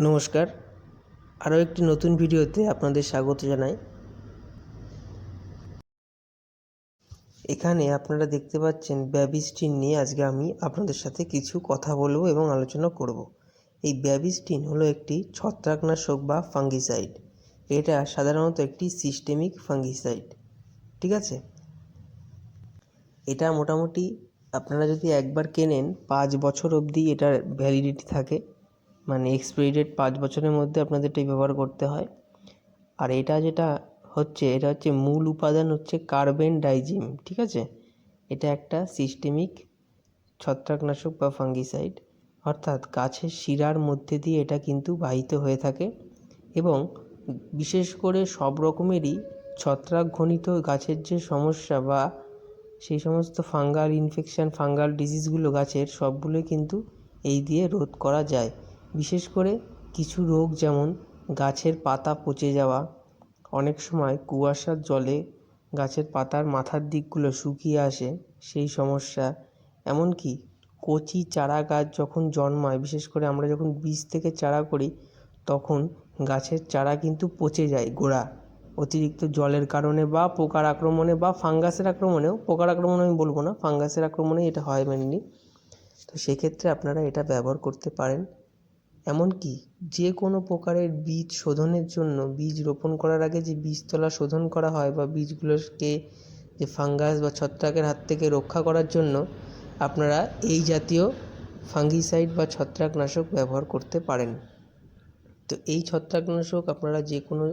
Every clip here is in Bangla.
নমস্কার। আরও একটি নতুন ভিডিওতে আপনাদের স্বাগত জানাই। এখানে আপনারা দেখতে পাচ্ছেন ব্যাবিস্টিন নিয়ে আজকে আমি আপনাদের সাথে কিছু কথা বলব এবং আলোচনা করব। এই ব্যাবিস্টিন হলো একটি ছত্রাকনাশক বা ফাঙ্গিসাইড। এটা সাধারণত একটি সিস্টেমিক ফাঙ্গিসাইড। ঠিক আছে? এটা মোটামুটি আপনারা যদি একবার কেনেন, পাঁচ বছর অবধি এটার ভ্যালিডিটি থাকে। মানে এক্সপায়ারি ডেট পাঁচ বছরের মধ্যে আপনাদের এটাই ব্যবহার করতে হয়। আর এটা যেটা হচ্ছে, এটা হচ্ছে মূল উপাদান হচ্ছে কার্বেন ডাইজিম ঠিক আছে? এটা একটা সিস্টেমিক ছত্রাকনাশক বা ফাঙ্গিসাইড অর্থাৎ গাছের শিরার মধ্যে দিয়ে এটা কিন্তু বাহিত হয়ে থাকে এবং বিশেষ করে সব রকমেরই ছত্রাকঘনিত গাছের যে সমস্যা বা সেই সমস্ত ফাঙ্গাল ইনফেকশান ফাঙ্গাল ডিজিজগুলো গাছের, সবগুলোই কিন্তু এই দিয়ে রোধ করা যায়। বিশেষ করে কিছু রোগ যেমন গাছের পাতা পচে যাওয়া, অনেক সময় কুয়াশার জলে গাছের পাতার মাথার দিকগুলো শুকিয়ে আসে সেই সমস্যা। এমনকি কচি চারা গাছ যখন জন্মায়, বিশেষ করে আমরা যখন বীজ থেকে চারা করি, তখন গাছের চারা কিন্তু পচে যায় গোড়া। অতিরিক্ত জলের কারণে বা পোকার আক্রমণে বা ফাঙ্গাসের আক্রমণেও, পোকার আক্রমণ আমি বলব না, ফাঙ্গাসের আক্রমণে এটা হয় মেনলি তো সেক্ষেত্রে আপনারা এটা ব্যবহার করতে পারেন। এমনকি যে কোনো প্রকারের বীজ শোধনের জন্য বীজ রোপণ করার আগে যে বীজতলা শোধন করা হয় বা বীজগুলোকে যে ফাঙ্গাস বা ছত্রাকের হাত থেকে রক্ষা করার জন্য আপনারা এই জাতীয় ফাঙ্গিসাইড বা ছত্রাকনাশক ব্যবহার করতে পারেন। তো এই ছত্রাকনাশক আপনারা যে কোনো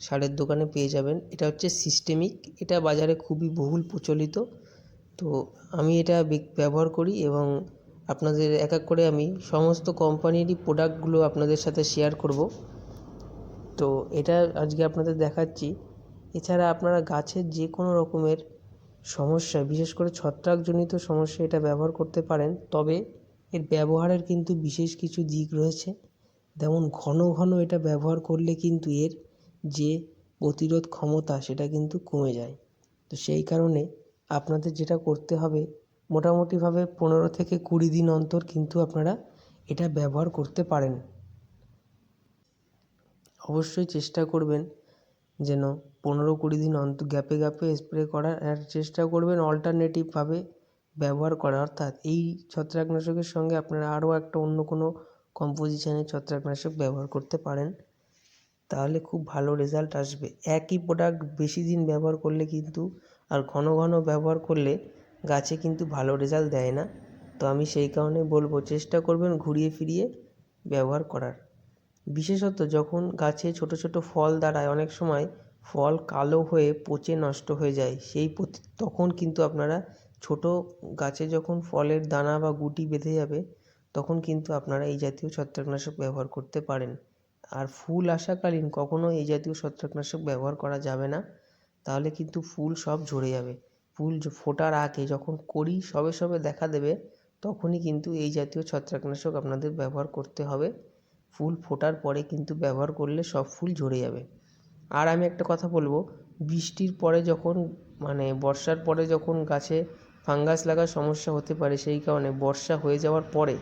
সারের দোকানে পেয়ে যাবেন। এটা হচ্ছে সিস্টেমিক, এটা বাজারে খুবই বহুল প্রচলিত। তো আমি এটা ব্যবহার করি এবং আপনাদের এক এক করে আমি সমস্ত কোম্পানিরই প্রোডাক্টগুলো আপনাদের সাথে শেয়ার করব। তো এটা আজকে আপনাদের দেখাচ্ছি। এছাড়া আপনারা গাছের যে কোনো রকমের সমস্যা, বিশেষ করে ছত্রাকজনিত সমস্যা এটা ব্যবহার করতে পারেন। তবে এর ব্যবহারের কিন্তু বিশেষ কিছু দিক রয়েছে। যেমন ঘন ঘন এটা ব্যবহার করলে কিন্তু এর যে প্রতিরোধ ক্ষমতা সেটা কিন্তু কমে যায়। তো সেই কারণে আপনাদের যেটা করতে হবে মোটামুটিভাবে পনেরো থেকে কুড়ি দিন অন্তর কিন্তু আপনারা এটা ব্যবহার করতে পারেন। অবশ্যই চেষ্টা করবেন যেন পনেরো কুড়ি দিন অন্ত, গ্যাপে গ্যাপে স্প্রে করার, আর চেষ্টা করবেন অল্টারনেটিভভাবে ব্যবহার করা। অর্থাৎ এই ছত্রাকনাশকের সঙ্গে আপনারা আরও একটা অন্য কোনো কম্পোজিশনের ছত্রাকনাশক ব্যবহার করতে পারেন, তাহলে খুব ভালো রেজাল্ট আসবে। একই প্রোডাক্ট বেশি দিন ব্যবহার করলে কিন্তু, আর ঘন ঘন ব্যবহার করলে গাছে কিন্তু ভালো রেজাল্ট দেয় না। তো আমি সেই কারণে বলব, চেষ্টা করবেন ঘুরিয়ে ফিরিয়ে ব্যবহার করার। বিশেষত যখন গাছে ছোটো ছোটো ফল দাঁড়ায়, অনেক সময় ফল কালো হয়ে পচে নষ্ট হয়ে যায়, সেই তখন কিন্তু আপনারা ছোটো গাছে যখন ফলের দানা বা গুটি বেঁধে যাবে, তখন কিন্তু আপনারা এই জাতীয় ছত্রাকনাশক ব্যবহার করতে পারেন। আর ফুল আসাকালীন কখনো এই জাতীয় ছত্রাকনাশক ব্যবহার করা যাবে না, তাহলে কিন্তু ফুল সব ঝরে যাবে। ফুল ফোটার আগে যখন কড়ি সবে সবে দেখা দেবে, তখনই কিন্তু এই জাতীয় ছত্রাকনাশক আপনাদের ব্যবহার করতে হবে। ফুল ফোটার পরে কিন্তু ব্যবহার করলে সব ফুল ঝরে যাবে। আর আমি একটা কথা বলব, বৃষ্টির পরে যখন মানে বর্ষার পরে যখন গাছে ফাঙ্গাস লাগার সমস্যা হতে পারে, সেই কারণে বর্ষা হয়ে যাওয়ার পরে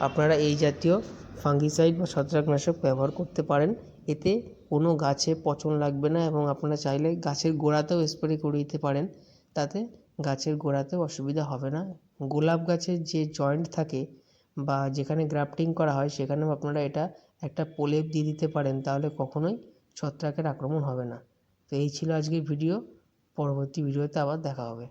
আপনারা এই জাতীয় ফাঙ্গিসাইড বা ছত্রাকনাশক ব্যবহার করতে পারেন। এতে কোনো গাছে পচন লাগবে না এবং আপনারা চাইলে গাছের গোড়াতেও স্প্রে করে দিতে পারেন। তাতে গাছের গোড়াতে অসুবিধা হবে না। গোলাপ গাছের যে জয়েন্ট থাকে বা যেখানে গ্রাফটিং করা হয়, সেখানেও আপনারা এটা একটা পোলেপ দিয়ে দিতে পারেন, তাহলে কখনোই ছত্রাকের আক্রমণ হবে না। তো এই ছিল আজকের ভিডিও পরবর্তী ভিডিওতে আবার দেখা হবে।